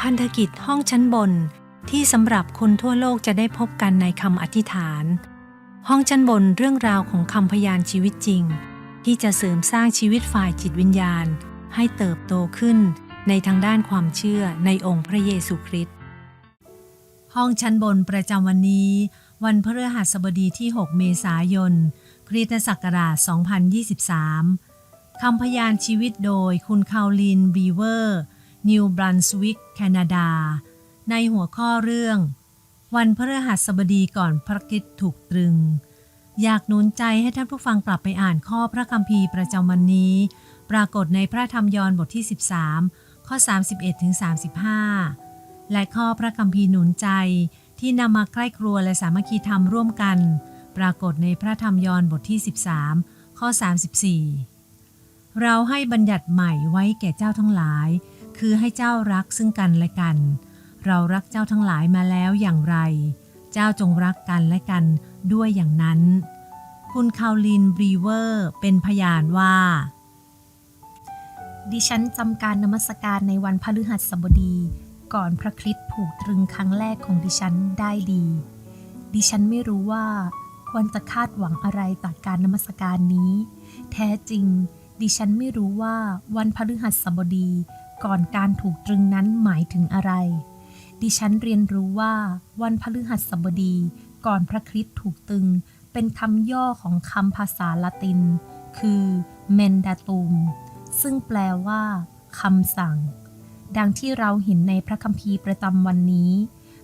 พันธกิจห้องชั้นบนที่สำหรับคนทั่วโลกจะได้พบกันในคำอธิษฐาน ห้องชั้นบนเรื่องราวของคำพยานชีวิตจริง ที่จะเสริมสร้างชีวิตฝ่ายจิตวิญญาณ ให้เติบโตขึ้นในทางด้านความเชื่อในองค์พระเยซูคริสต์ห้องชั้นบนประจำวันนี้ วันพฤหัสบดีที่ 6 เมษายนคริสตศักราช 2023คำพยานชีวิตโดยคุณคาวลินบีเวอร์ นิวบรันสวิกแคนาดา ในหัวข้อเรื่อง วันพฤหัสบดีก่อนพระคริสต์ถูกตรึง อยากหนุนใจให้ท่านผู้ฟังกลับไปอ่านข้อพระคัมภีร์ประจำวันนี้ ปรากฏในพระธรรมยอห์นบทที่ 13 ข้อ 31ถึง35 และข้อพระคัมภีร์หนุนใจที่นำมาใกล้ครัวและสามัคคีธรรมร่วมกัน ปรากฏในพระธรรมยอห์นบทที่ 13 ข้อ 34 เราให้บัญญัติใหม่ไว้แก่เจ้าทั้งหลาย คือให้เจ้ารักซึ่งกันและกัน เรารักเจ้าทั้งหลายมาแล้วอย่างไร เจ้าจงรักกันและกันด้วยอย่างนั้น คุณคาลินบรีเวอร์เป็นพยานว่า ดิฉันจำการนมัสการในวันพฤหัสบดี ก่อนพระคริสต์ถูกตรึงครั้งแรกของดิฉันได้ดี ดิฉันไม่รู้ว่าควรจะคาดหวังอะไรต่อการนมัสการนี้ แท้จริง ดิฉันไม่รู้ว่าวันพฤหัสบดี ก่อนการถูกตรึงนั้นหมายถึงอะไร ดิฉันเรียนรู้ว่าวันพฤหัสบดี ก่อนพระคริสต์ถูกตรึง เป็นคำย่อของคำภาษาละติน คือ mendatum ซึ่งแปลว่าคำสั่ง ดังที่เราเห็นในพระคัมภีร์ประจำวันนี้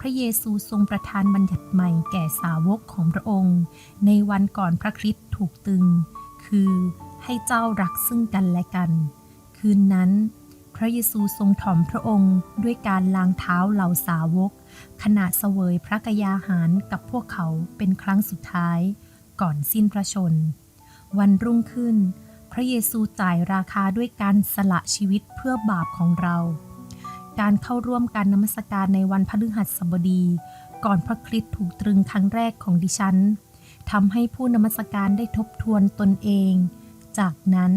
พระเยซูทรงประทานบัญญัติใหม่แก่สาวกของพระองค์ ในวันก่อนพระคริสต์ถูกตรึง คือให้เจ้ารักซึ่งกันและกัน คืนนั้น พระเยซูทรงถ่อมพระองค์ด้วยการล้างเท้าเหล่าสาวก ขณะเสวยพระกยาหารกับพวกเขาเป็นครั้งสุดท้าย ก่อนสิ้นพระชน วันรุ่งขึ้น พระเยซูจ่ายราคาด้วยการสละชีวิตเพื่อบาปของเรา การเข้าร่วมการนมัสการในวันพฤหัสบดี ก่อนพระคริสต์ถูกตรึงครั้งแรกของดิฉันทำให้ผู้นมัสการได้ทบทวนตนเอง จากนั้น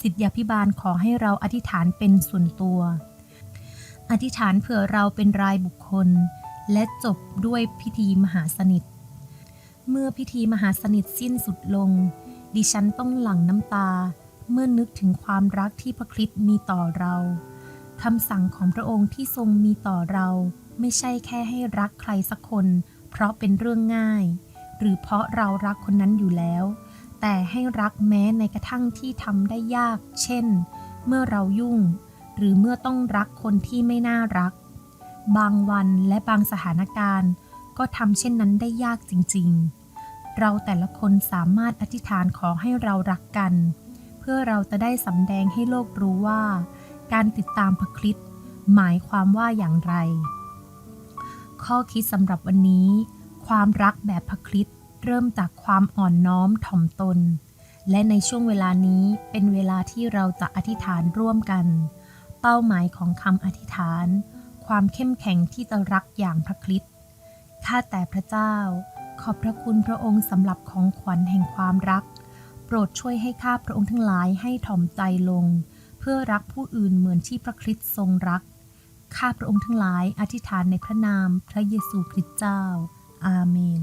สิทธยาพิบาลขอให้เราอธิษฐานเป็นส่วนตัว อธิษฐานเผื่อเราเป็นรายบุคคล และจบด้วยพิธีมหาสนิท เมื่อพิธีมหาสนิทสิ้นสุดลง ดิฉันต้องหลั่งน้ำตา เมื่อนึกถึงความรักที่พระคริสต์มีต่อเราคำสั่งของพระองค์ที่ทรงมีต่อเราไม่ใช่แค่ให้รักใครสักคน เพราะเป็นเรื่องง่าย หรือเพราะเรารักคนนั้นอยู่แล้ว แต่ให้รักแม้ในกระทั่งที่ทำได้ยาก เช่น เมื่อเรายุ่ง หรือเมื่อต้องรักคนที่ไม่น่ารัก บางวันและบางสถานการณ์ ก็ทำเช่นนั้นได้ยากจริง ๆ เราแต่ละคนสามารถอธิษฐานขอให้เรารักกัน เพื่อเราจะได้สำแดงให้โลกรู้ว่า การติดตามพระคริสต์หมายความว่าอย่างไร ข้อคิดสำหรับวันนี้ ความรักแบบพระคริสต์ เริ่มจากความอ่อนน้อมถ่อมตน และในช่วงเวลานี้เป็นเวลาที่เราจะอธิษฐานร่วมกัน เป้าหมายของคำอธิษฐาน ความเข้มแข็งที่จะรักอย่างพระคริสต์ข้าแต่พระเจ้า ขอบพระคุณพระองค์สำหรับของขวัญแห่งความรัก โปรดช่วยให้ข้าพระองค์ทั้งหลายให้ถ่อมใจลง เพื่อรักผู้อื่นเหมือนที่พระคริสต์ทรงรักข้าพระองค์ทั้งหลายอธิษฐานในพระนามพระเยซูคริสต์เจ้า อาเมน